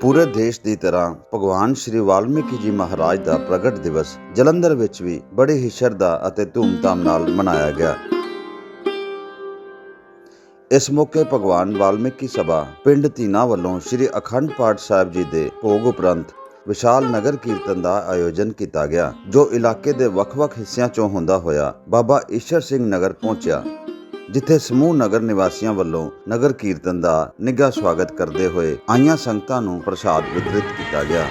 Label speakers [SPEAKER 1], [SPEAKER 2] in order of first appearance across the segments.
[SPEAKER 1] ਪੂਰੇ ਦੇਸ਼ ਦੀ ਤਰ੍ਹਾਂ ਭਗਵਾਨ ਸ਼੍ਰੀ ਵਾਲਮੀਕੀ ਜੀ ਮਹਾਰਾਜ ਦਾ ਪ੍ਰਗਟ ਦਿਵਸ ਜਲੰਧਰ ਵਿੱਚ ਵੀ ਬੜੀ ਹੀ ਸ਼ਰਧਾ ਅਤੇ ਧੂਮਧਾਮ ਨਾਲ ਮਨਾਇਆ ਗਿਆ। ਇਸ ਮੌਕੇ ਭਗਵਾਨ ਵਾਲਮੀਕੀ ਸਭਾ ਪਿੰਡ ਤੀਨਾ ਵੱਲੋਂ ਸ਼੍ਰੀ ਅਖੰਡ ਪਾਠ ਸਾਹਿਬ ਜੀ ਦੇ ਭੋਗ ਉਪਰੰਤ ਵਿਸ਼ਾਲ ਨਗਰ ਕੀਰਤਨ ਦਾ ਆਯੋਜਨ ਕੀਤਾ ਗਿਆ, ਜੋ ਇਲਾਕੇ ਦੇ ਵੱਖ-ਵੱਖ ਹਿੱਸਿਆਂ ਚੋਂ ਹੁੰਦਾ ਹੋਇਆ ਬਾਬਾ ਈਸ਼ਰ ਸਿੰਘ ਨਗਰ ਪਹੁੰਚਿਆ। ਜਿੱਥੇ ਸਮੂਹ ਨਗਰ ਨਿਵਾਸੀਆਂ ਵੱਲੋਂ ਨਗਰ ਕੀਰਤਨ ਦਾ ਨਿੱਘਾ ਸਵਾਗਤ ਕਰਦੇ ਹੋਏ ਆਈਆਂ ਸੰਗਤਾਂ ਨੂੰ ਪ੍ਰਸਾਦ ਵਿਤਰਿਤ ਕੀਤਾ ਗਿਆ।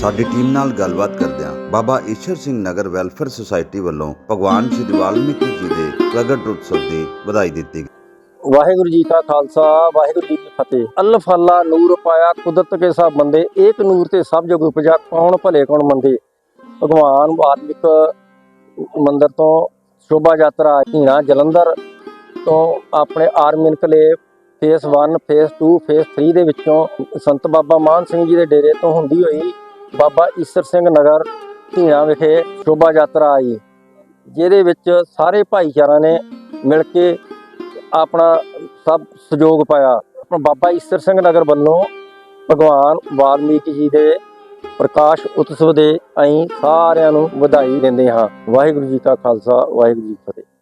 [SPEAKER 1] ਸਾਡੀ ਟੀਮ ਨਾਲ ਗੱਲਬਾਤ ਕਰਦਿਆਂ ਬਾਬਾ ਈਸ਼ਰ ਸਿੰਘ ਨਗਰ ਵੈਲਫੇਅਰ ਸੁਸਾਇਟੀ ਵੱਲੋਂ ਭਗਵਾਨ ਸ਼੍ਰੀ ਵਾਲਮੀਕੀ ਜੀ ਦੇ ਪ੍ਰਗਟ ਉਤਸਵ ਦੀ ਵਧਾਈ ਦਿੱਤੀ
[SPEAKER 2] ਵਾਹਿਗੁਰੂ ਜੀ ਕਾ ਖਾਲਸਾ, ਵਾਹਿਗੁਰੂ ਜੀ ਕੀ ਫਤਿਹ। ਅਲਫ ਅੱਲਾ ਨੂਰ ਪਾਇਆ ਕੁਦਰਤ ਕੇ ਸਭ ਬੰਦੇ ਏਕ ਨੂਰ ਤੇ ਸਭ ਜਗ ਉਪਜਾ, ਕੌਣ ਭਲੇ, ਕੌਣ ਮੰਦੇ? ਭਗਵਾਨ ਵਾਲਮੀਕ ਮੰਦਿਰ ਤੋਂ ਸ਼ੋਭਾ ਯਾਤਰਾ ਹੀਣਾ ਜਲੰਧਰ ਤੋਂ ਆਪਣੇ army enclave phase 1 phase 2 phase 3 ਦੇ ਵਿੱਚੋਂ ਸੰਤ ਬਾਬਾ ਮਾਨ ਸਿੰਘ ਜੀ ਦੇ ਡੇਰੇ ਤੋਂ ਹੁੰਦੀ ਹੋਈ ਬਾਬਾ ਈਸਰ ਸਿੰਘ ਨਗਰ ਧੀਆਂ ਵਿਖੇ ਸ਼ੋਭਾ ਯਾਤਰਾ ਆਈ, ਜਿਹਦੇ ਵਿੱਚ ਸਾਰੇ ਭਾਈਚਾਰਾ ਨੇ ਮਿਲ ਕੇ ਆਪਣਾ ਸਭ ਸਹਿਯੋਗ ਪਾਇਆ। ਬਾਬਾ ਈਸਰ ਸਿੰਘ ਨਗਰ ਵੱਲੋਂ ਭਗਵਾਨ ਵਾਲਮੀਕ ਜੀ ਦੇ ਪ੍ਰਕਾਸ਼ ਉਤਸਵ ਦੇ ਅਸੀਂ ਸਾਰਿਆਂ ਨੂੰ ਵਧਾਈ ਦਿੰਦੇ ਹਾਂ। ਵਾਹਿਗੁਰੂ ਜੀ ਕਾ ਖਾਲਸਾ, ਵਾਹਿਗੁਰੂ ਜੀ ਕੀ ਫਤਿਹ।